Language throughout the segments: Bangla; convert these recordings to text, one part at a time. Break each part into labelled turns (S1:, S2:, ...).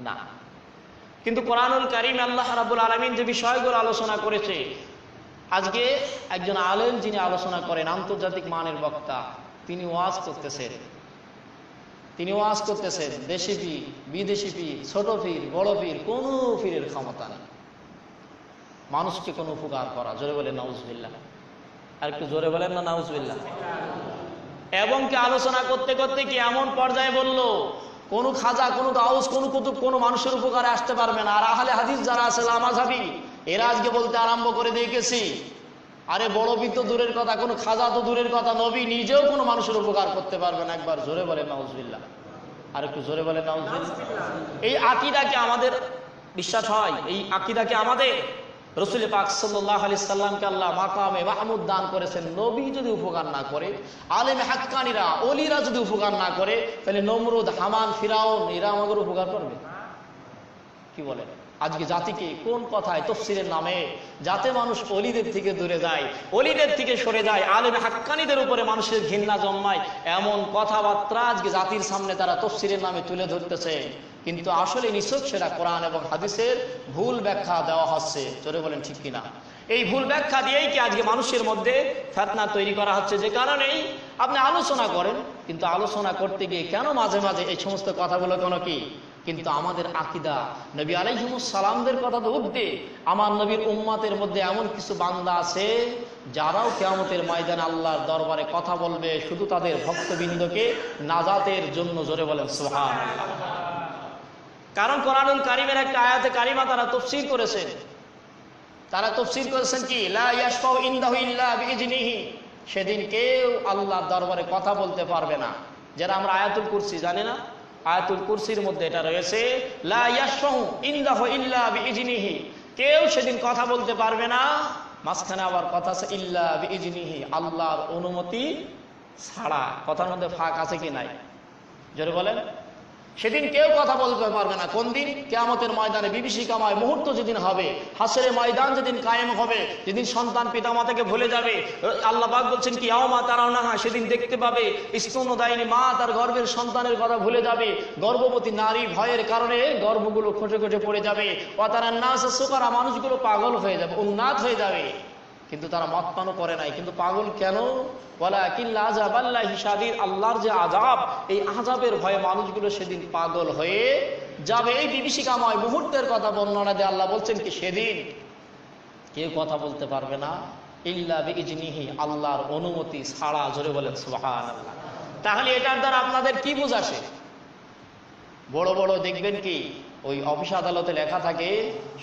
S1: না। কিন্তু কোরআনুল কারিম আল্লাহ রাবুল আলমিন যে বিষয়গুলো আলোচনা করেছে, আজকে একজন আলেম যিনি আলোচনা করেন, আন্তর্জাতিক মানের বক্তা, তিনি ওয়াজ করতেছেন। তিনি ওয়াজ করতেছেন, দেশি পীর, বিদেশি পীর, ছোট পীর, বড় পীর, কোনো পীরের ক্ষমতা নেই। মানুষকে কোনো উপকার করা, জোরে বলেন নাউজবিল্লাহ। আর একটু জোরে বলেন না, নাউজবিল্লাহ। এবং কি আলোচনা করতে করতে কি এমন পর্যায়ে বলল কোন খাজা, কোন গাউস কোন কুতুব, কোন মানুষের উপকারে আসতে পারবে না। আর আহলে হাদিস যারা আছে লামাঝাবি এরা আজকে বলতে আরম্ভ করে দেখেছি আরে বড় বিত্ত দূরের কথা, কোনো খাজা তো দূরের কথা, নবী নিজেও কোনো মানুষের উপকার করতে পারবে না। একবার জোরে বলে নাউজবিল্লাহ। আর একটু জোরে বলে নাউজবিল্লাহ। এই আকিদাকে আমাদের, বিশ্বাস হয়, এই আকিদাকে আমাদের রসুল পাক সাল্লাহ আলি সাল্লামকে আল্লাহ মাকামে মাহমুদ দান করেছেন। নবী যদি উপকার না করে, আলেম হাক্কানিরা অলিরা যদি উপকার না করে, তাহলে নমরুদ, হামান, ফিরাউন, এরা আমাদের উপকার করবে। কি বলেন আজকে জাতিকে কোন কথায় তফসিলের নামে? যাতে মানুষ অলিদের থেকে দূরে যায় অলিদের থেকে সরে যায়, আলেম হাক্কানিদের উপরে মানুষের ঘৃণা জন্মায়, এমন কথাবার্তা আজকে জাতির সামনে তারা তফসিলের নামে তুলে ধরতেছে। কিন্তু আসলে নিছক সেটা কোরআন এবং হাদিসের ভুল ব্যাখ্যা দেওয়া হচ্ছে। চলে বলেন, ঠিক কিনা? এই ভুল ব্যাখ্যা দিয়েই কি আজকে মানুষের মধ্যে ফেতনা তৈরি করা হচ্ছে? যে কারণেই আপনি আলোচনা করেন, কিন্তু আলোচনা করতে গিয়ে কেন মাঝে মাঝে এই সমস্ত কথাগুলো কোনো কি? কিন্তু আমাদের আকিদা নবী সালামদের কথা তো উদ্দে আমার নবীর উম্মাতের মধ্যে এমন কিছু বান্দা আছে, যারাও কেয়ামতের ময়দানে আল্লাহর দরবারে কথা বলবে, শুধু তাদের ভক্তবৃন্দকে নাজাতের জন্য জোরে বলেন সোহান কারণ কোরআনুল কারিমের একটা আয়াতে কারিমা তারা তফসির করেছেন। তারা তফসির করেছেন কি? সেদিন কেউ আল্লাহর দরবারে কথা বলতে পারবে না। যারা আমরা আয়াতুল কুরসি জানি না। আয়াতুল কুরসির মধ্যে এটা রয়েছে কেউ সেদিন কথা বলতে পারবে না। মাঝখানে আবার কথা আছে, ইল্লা বিইজনিহি। আল্লাহর অনুমতি ছাড়া। কথার মধ্যে ফাঁক আছে কি নাই? জোরে বলেন। সেদিন কেউ কথা বলতে পারবে না। কোন দিন? কেয়ামতের ময়দানে বিভীষিকাময় মুহূর্ত যেদিন হবে হাসরে ময়দান যেদিন কায়েম হবে, যেদিন সন্তান পিতামাতাকে ভুলে যাবে, আল্লাহ পাক বলছেন কি আও মা তারাও না সেদিন দেখতে পাবে স্তনদায়িনী মা তার গর্ভের সন্তানের কথা ভুলে যাবে, গর্ভবতী নারী ভয়ের কারণে গর্ভগুলো খোঁজে খোঁজে পড়ে যাবে ও তারা নাচ সুকারা, মানুষগুলো পাগল হয়ে যাবে উন্নাত হয়ে যাবে। কিন্তু তারা মত পানও করে নাই। কিন্তু পাগল কেন? হিসাদির আল্লাহর যে আজাব এই আজাবের ভয়ে মানুষগুলো সেদিন পাগল হয়ে যাবে। এই বিভীষিকাময় মুহূর্তের কথা বর্ণনা দিয়ে আল্লাহ বলছেন কি, সেদিন কেউ কথা বলতে পারবে না। ইল্লা বিজনিহি আল্লাহর অনুমতি ছাড়া। জোরে বলেন আল্লাহ তাহলে এটার দ্বারা আপনাদের কি বুঝাসে বড় বড় দেখবেন কি, ওই অফিস আদালতে লেখা থাকে,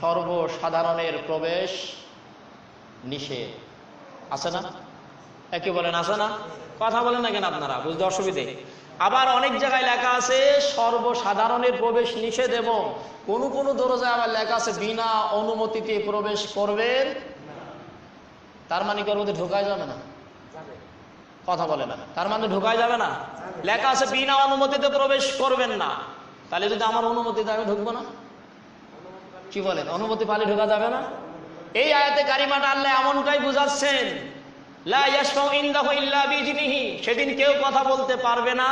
S1: সর্বসাধারণের প্রবেশ নিষেধ। আছে না? একে বলেন, আছে না? কথা বলেন না কেন আপনারা? বুঝতে অসুবিধে। আবার অনেক জায়গায় লেখা আছে, সর্বসাধারণের প্রবেশ নিষেধ এবং কোন কোন দরজায় আবার লেখা আছে, বিনা অনুমতিতে প্রবেশ করবেন। তার মানে কি মধ্যে ঢোকায় যাবে না? কথা বলে না। তার মানে ঢোকায় যাবে না? লেখা আছে, বিনা অনুমতিতে প্রবেশ করবেন না। তাহলে যদি আমার অনুমতি দেয়, আমি ঢুকবো না? কি বলেন? অনুমতি পালে ঢোকা যাবে না? এই আয়াতে কারিমাটা আল্লাহ এমনটাই বুঝাচ্ছেন সেদিন কেউ কথা বলতে পারবে না।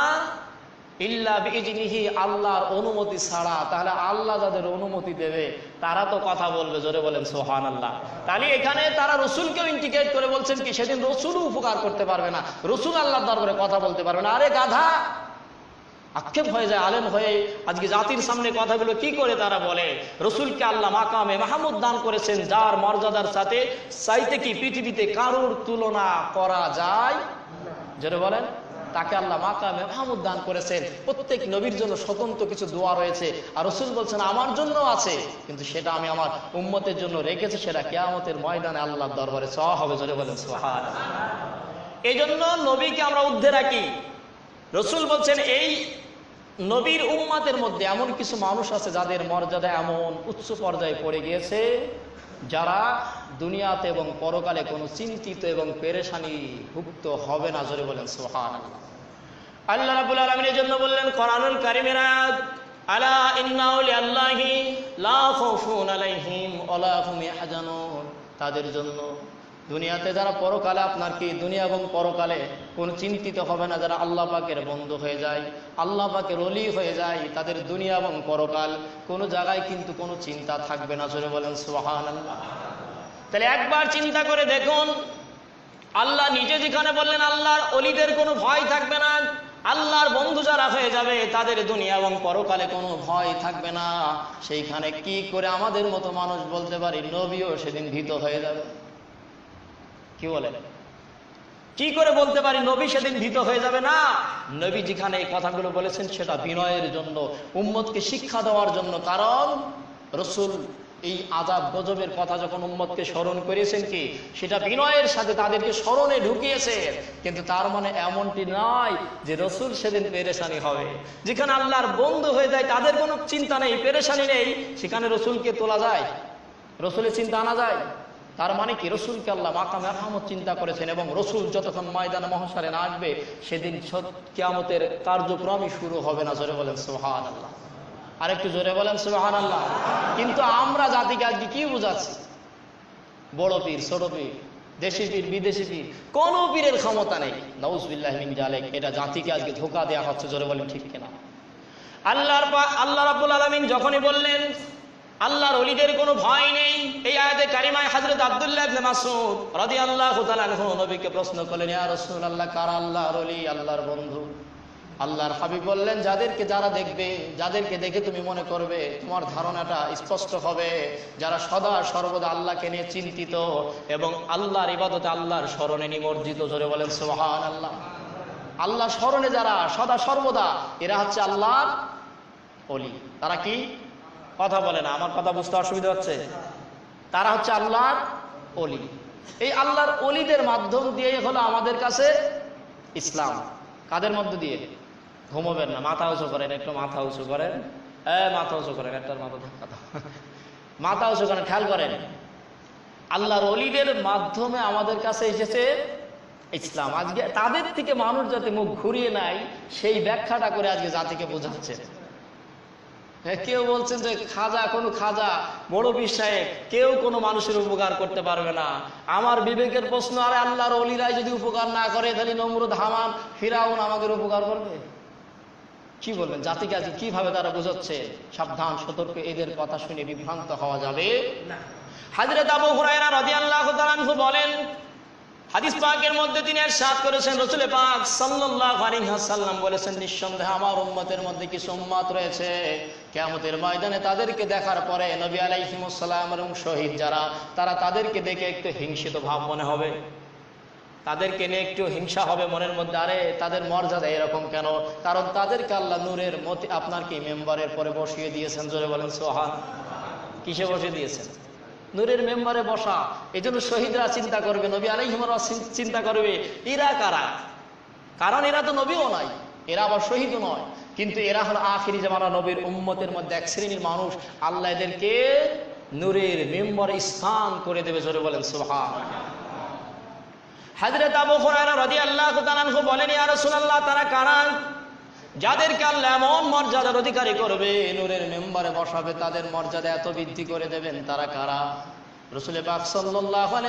S1: ইল্লা বিইজনিহি আল্লাহর অনুমতি ছাড়া। তাহলে আল্লাহ যাদের অনুমতি দেবে, তারা তো কথা বলবে, জোরে বলেন সুবহানাল্লাহ। তাহলে এখানে তারা রসুলকেও ইন্ডিকেট করে বলছেন কি, সেদিন রসুলও উপকার করতে পারবে না। রসুল আল্লাহর দরবারে কথা বলতে পারবে না। আরে গাধা! আক্ষেপ হয়ে যায়, আলেম হয়ে আজকে জাতির সামনে কথাগুলো কি করে তারা বলে? রসুলকে আল্লাহ মাকামে মাহমুদ দান করেছেন, যার মর্যাদার সাথে চাইতে কি পৃথিবীতে কারোর তুলনা করা যায়? যেটা বলেন, তাকে আল্লাহ মাকামে মাহমুদ দান করেছেন। প্রত্যেক নবীর জন্য স্বতন্ত্র কিছু দোয়া রয়েছে। আর রসুল বলছেন, আমার জন্য আছে, কিন্তু সেটা আমি আমার উম্মতের জন্য রেখেছি, সেটা কেয়ামতের ময়দানে আল্লাহর দরবারে স হবে। জোরে বলেন সোহান এই জন্য নবীকে আমরা ঊর্ধ্বে রাখি। রসুল বলছেন, এই নবীর উম্মাতের মধ্যে এমন কিছু মানুষ আছে যাদের মর্যাদা এমন উচ্চ পর্যায়ে পড়ে গিয়েছে, যারা দুনিয়াতে এবং পরকালে কোনো চিন্তিত এবং পেরেশানি ভুক্ত হবে না। জোরে বলেন সোহান আল্লাহ রাবুল আলমিনের জন্য বললেন করানুল কারিমেরা আলা ইন্নাউলি আল্লাহি লা আলাইহিম ওয়া লা তাদের জন্য দুনিয়াতে যারা পরকালে আপনার কি দুনিয়া এবং পরকালে কোন চিন্তিত হবে না, যারা আল্লাহ পাকের বন্ধু হয়ে যায়, আল্লাহ পাকের অলি হয়ে যায়, তাদের দুনিয়া এবং পরকাল কোনো জায়গায় কিন্তু কোনো চিন্তা থাকবে না। জোরে বলেন সুহান তাহলে একবার চিন্তা করে দেখুন, আল্লাহ নিজে যেখানে বললেন আল্লাহর অলিদের কোনো ভয় থাকবে না, আল্লাহর বন্ধু যারা হয়ে যাবে, তাদের দুনিয়া এবং পরকালে কোনো ভয় থাকবে না। সেইখানে কি করে আমাদের মতো মানুষ বলতে পারি, নবীও সেদিন ভীত হয়ে যাবে। কি বলেন কি করে বলতে পারি? নবী সেদিন ভীত হয়ে যাবে না? নবী যেখানে এই কথাগুলো বলেছেন, সেটা বিনয়ের জন্য, উম্মতকে শিক্ষা দেওয়ার জন্য। কারণ রসুল এই আজাব গজবের কথা যখন উম্মতকে স্মরণ করেছেন কি? সেটা বিনয়ের সাথে তাদেরকে স্মরণে ঢুকিয়েছে কিন্তু তার মানে এমনটি নয় যে রসুল সেদিন পেরেশানি হবে। যেখানে আল্লাহর বন্ধু হয়ে যায়, তাদের কোনো চিন্তা নেই, পেরেশানি নেই, সেখানে রসুলকে তোলা যায়। রসুলের চিন্তা আনা যায়। তার মানে কি? রসুলকে আল্লাহ মাকাম আহমদ চিন্তা করেছেন এবং রসুল যতক্ষণ ময়দানে মহাসারে না আসবে, সেদিন কেয়ামতের কার্যক্রমই শুরু হবে না। জোরে বলেন সোহান আল্লাহ আরেকটু জোরে বলেন সোহান আল্লাহ কিন্তু আমরা জাতিকে আজকে কি বুঝাচ্ছি? বড় পীর, ছোট পীর, দেশি পীর, বিদেশি পীর, কোন পীরের ক্ষমতা নেই। নউজবিল্লাহ জালেক, এটা জাতিকে আজকে ধোকা দেওয়া হচ্ছে, জোরে বলেন, ঠিক কিনা? আল্লাহর আল্লাহ রাব্বুল আলামিন যখনই বললেন আল্লাহর অলিদের কোনো ভয় নেই। এই আয়াতে কারিমায় হযরত আব্দুল্লাহ ইবনে মাসউদ রাদিয়াল্লাহু তাআলা আনহু নবীকে প্রশ্ন করলেন, ইয়া রাসূলুল্লাহ, কার আল্লাহর অলি, আল্লাহর বন্ধু? আল্লাহর হাবিব বললেন, যাদেরকে যারা দেখবে, যাদেরকে দেখে তুমি মনে করবে, তোমার ধারণাটা স্পষ্ট হবে। যারা সদা সর্বদা আল্লাহকে নিয়ে চিন্তিত এবং আল্লাহর ইবাদতে আল্লাহর স্মরণে নিমজ্জিত, জোরে বলেন সুবহান আল্লাহ আল্লাহ স্মরণে যারা সদা সর্বদা, এরা হচ্ছে আল্লাহর অলি। তারা কি? কথা বলে না আমার কথা বুঝতে অসুবিধা হচ্ছে। তারা হচ্ছে আল্লাহর অলি এই আল্লাহর অলিদের মাধ্যম দিয়ে হলো আমাদের কাছে ইসলাম। কাদের মধ্য দিয়ে? ঘুমোবেন না মাথা উঁচু করেন একটু মাথা উঁচু করেন। এ মাথা উঁচু করেন একটা মাথা ধাক্কা। মাথা উঁচু করেন খেয়াল করেন। আল্লাহর অলিদের মাধ্যমে আমাদের কাছে এসেছে ইসলাম। আজকে তাদের থেকে মানুষ যাতে মুখ ঘুরিয়ে নেয় সেই ব্যাখ্যাটা করে আজকে জাতিকে বোঝাচ্ছে। হ্যাঁ, কেউ বলছেন যে খাজা কোনো খাজা বড় বিষয়ে কেউ কোনো মানুষের উপকার করতে পারবে না। আমার বিবেকের প্রশ্ন আরে আল্লাহর অলিরাই যদি উপকার না করে তাহলে নমরুদ হামান ফিরাউন আমাদের উপকার করবে? কি বলবেন? জাতিকে আজকে কীভাবে তারা বোঝাচ্ছে? সাবধান সতর্ক এদের কথা শুনে বিভ্রান্ত হওয়া যাবে? হাজরত আবু হুরায়রা রাদিয়াল্লাহু তাআলা বলেন হাদিস পাকের মধ্যে তিনি এরশাদ করেছেন রসুল পাক সাল্লাল্লাহু আলাইহি ওয়াসাল্লাম বলেছেন, নিঃসন্দেহে আমার উম্মতের মধ্যে কিছু উম্মত রয়েছে। কিয়ামতের ময়দানে তাদেরকে দেখার পরে নবী আলাইহিমুস সালাম এবং শহীদ যারা, তারা তাদেরকে দেখে একটু হিংসিত ভাব মনে হবে। তাদেরকে নিয়ে একটু হিংসা হবে মনের মধ্যে, আরে তাদের মর্যাদা এরকম কেন? কারণ তাদেরকে আল্লাহ নূরের মতি আপনার কি, মেম্বারের পরে বসিয়ে দিয়েছেন, জোরে বলেন সোহান কিসে বসিয়ে দিয়েছেন? নূরের মেম্বারে বসা। এই জন্য শহীদরা চিন্তা করবে, নবী আলাইহিমরা চিন্তা করবে, এরা কারা? কারণ এরা তো নবীও নয় এরা আবার শহীদও নয়। কিন্তু এরা হলো আখিরি জামানা নবীর উম্মতের মধ্যে এক শ্রেণির মানুষ। আল্লাহ এদেরকে নূরের মেম্বারে স্থান করে দেবে, জোরে বলেন সুবহান হাজরত আবু হুরায়রা রাদিয়াল্লাহু তাআলা বলেন, ইয়া রাসূলুল্লাহ, তারা কারা? যাদেরকে আল্লাহ এমন মর্যাদার অধিকারী করবে, নূরের মেম্বারে বসাবে, তাদের মর্যাদা এত বৃদ্ধি করে দেবেন, তারা কারা? রসুল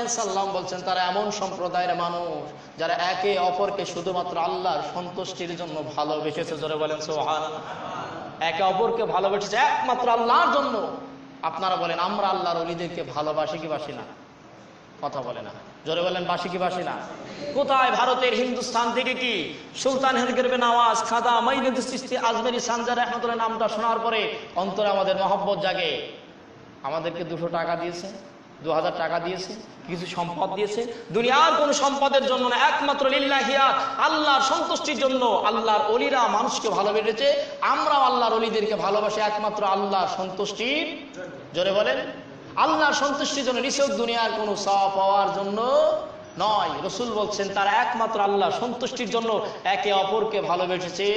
S1: সাল্লাম বলছেন, তারা এমন সম্প্রদায়ের মানুষ যারা একে অপরকে শুধুমাত্র আল্লাহর সন্তুষ্টির জন্য ভালোবেসেছে। জোরে বলেন, সুবহানাল্লাহ। একে অপরকে ভালোবেসেছে একমাত্র আল্লাহর জন্য। আপনারা বলেন, আমরা আল্লাহর অলিদেরকে ভালোবাসি কি বাসি না? কথা বলে না। জোরে বলেন বাসি কি বাসি না? কোথায় ভারতের হিন্দুস্তান থেকে কি? সুলতান হেরগেরবে নওয়াজ খাদা মাইনুদ সৃষ্টি আজমেরি সানজার রহমতুল্লাহ নামটা শোনার পরে অন্তরে আমাদের মহব্বত জাগে। আমাদেরকে দুশো টাকা দিয়েছে দু হাজার টাকা দিয়েছে, কিছু সম্পদ দিয়েছে। দুনিয়ার কোন সম্পদের জন্য না, একমাত্র লিল্লাহিয়া আল্লাহর সন্তুষ্টির জন্য আল্লাহর অলিরা মানুষকে ভালোবেসেছে। আমরাও আল্লাহর অলিদেরকে ভালোবাসি, একমাত্র আল্লাহর সন্তুষ্টির। জোরে বলেন আল্লাহর সন্তুষ্টির জন্য নিশ্চয় দুনিয়ার কোনো সব পাওয়ার জন্য নয়। রসুল বলছেন, তারা একমাত্র আল্লাহ সন্তুষ্টির জন্য একে অপরকে ভালোবেসেছে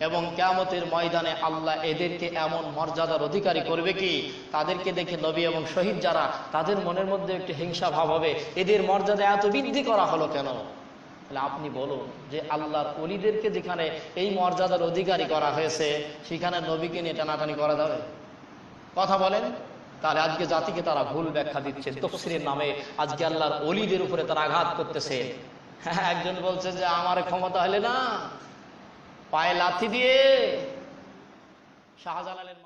S1: এবং কেয়ামতের ময়দানে আল্লাহ এদেরকে এমন মর্যাদার অধিকারী করবে কি? তাদেরকে দেখে নবী এবং শহীদ যারা, তাদের মনের মধ্যে একটু হিংসা ভাব হবে। এদের মর্যাদা এত বৃদ্ধি করা হলো কেন? তাহলে আপনি বলুন যে আল্লাহর অলিদেরকে যেখানে এই মর্যাদার অধিকারী করা হয়েছে, সেখানে নবীকে নিয়ে টানাটানি করা যাবে? কথা বলেন। তাহলে আজকে জাতিকে তারা ভুল ব্যাখ্যা দিচ্ছে তফসিরের নামে। আজকে আল্লাহর অলিদের উপরে তারা আঘাত করতেছে। হ্যাঁ একজন বলছে যে, আমার ক্ষমতা হলে না, পায়ে লাথি দিয়ে শাহজালালের